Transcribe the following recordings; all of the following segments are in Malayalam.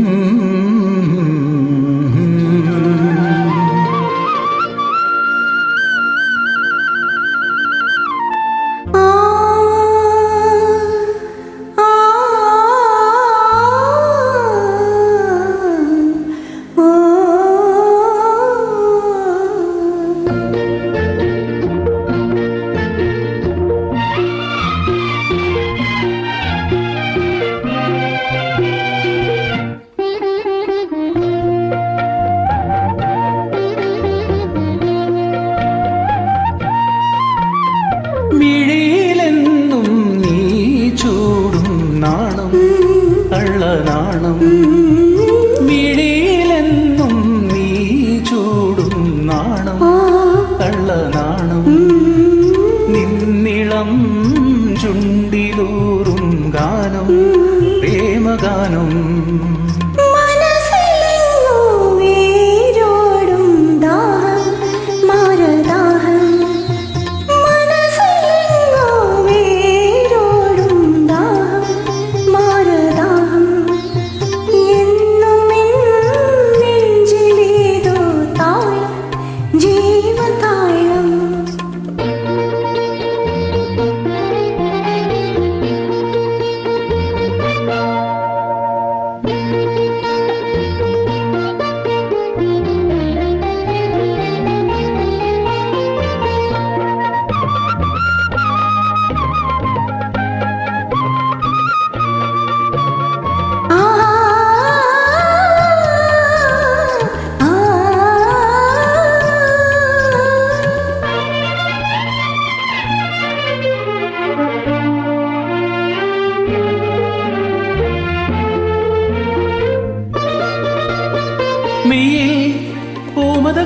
mm മിഴിയിലെന്നും നീ ചൂടും നാണം കള്ളനാണം നിന്നിളം ചുണ്ടിലൂറും ഗാനം പ്രേമഗാനം.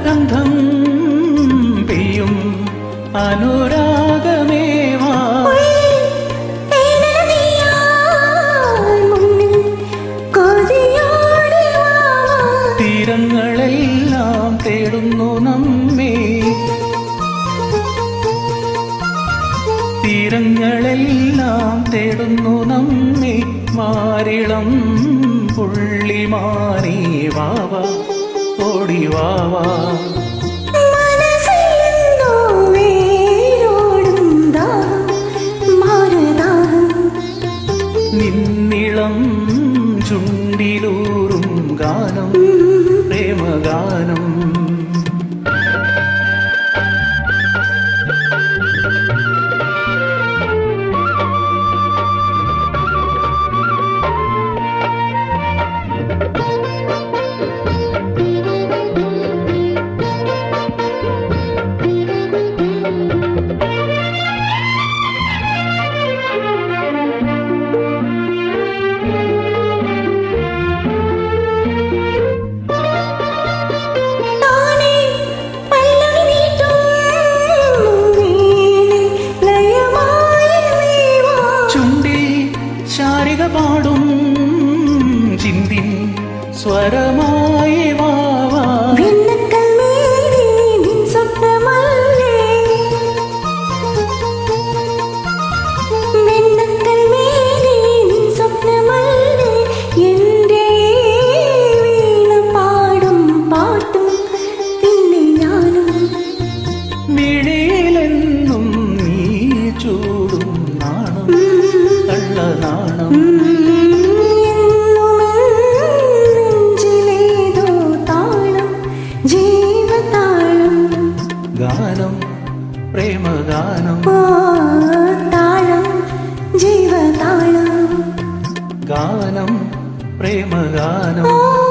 പൂമതഗന്ധം പെയ്യും. അനുരാഗമേവാ തീരങ്ങളെല്ലാം തേടുന്നു നമ്മെ. തീരങ്ങളെല്ലാം തേടുന്നു നമ്മെ. മാരിളം പുള്ളിമാനേ വാവ ഓടി വാവാ നിന്നിളം ചുണ്ടിലൂറും ഗാനം പ്രേമഗാനം. സ്വരമായി വാവാ നാണം തള്ള നാണം ഗാനം പ്രേമഗാനം. ഓ താളം ജീവതാളം ഗാനം പ്രേമഗാനം. ഓ